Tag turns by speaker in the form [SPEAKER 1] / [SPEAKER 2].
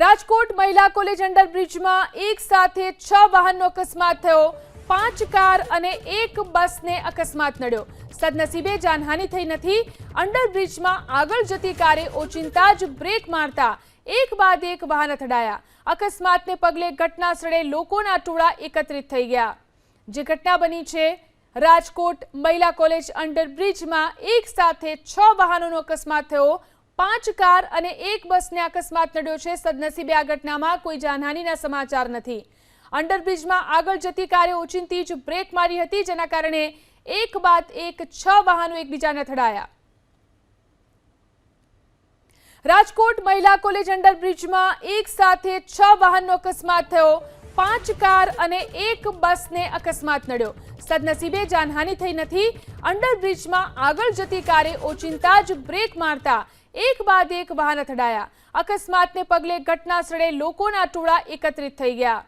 [SPEAKER 1] રાજકોટ મહિલા કોલેજ અંડરબ્રિજમાં એક સાથે છ વાહનનો અકસ્માત થયો. પાંચ કાર અને એક બસને અકસ્માત નડ્યો. સદનસીબે જાનહાનિ થઈ નથી. અંડરબ્રિજમાં આગળ જતી કારે ઓચિંતા જ બ્રેક મારતા એક બાદ એક વાહન અથડાયા. અકસ્માતને પગલે ઘટના સ્થળે લોકોના ટોળા એકત્રિત થઈ ગયા. જે ઘટના બની છે, રાજકોટ મહિલા કોલેજ અંડરબ્રિજમાં એક સાથે છ વાહનોનો અકસ્માત થયો. પાંચ કાર અને એક બસને અકસ્માત નડ્યો છે. સદનસીબે આ ઘટનામાં કોઈ જાનહાનીના સમાચાર નથી. અંડરબ્રિજમાં આગળ જતી કારે ઓચિંતી જ બ્રેક મારી હતી, જેના કારણે એક બાદ એક છ વાહનો એકબીજાને અથડાયા. રાજકોટ મહિલા કોલેજ અંડરબ્રિજમાં એક સાથે છ વાહનનો અકસ્માત થયો. પાંચ કાર અને એક બસને અકસ્માત નડ્યો. સદનસીબે જાનહાનિ થઈ નથી. અંડરબ્રિજમાં આગળ જતી કારે ઓચિંતા જ બ્રેક મારતા એક બાદ એક વાહન અથડાયા. અકસ્માતને પગલે ઘટના સ્થળે લોકોના ટોળા એકત્રિત થઈ ગયા.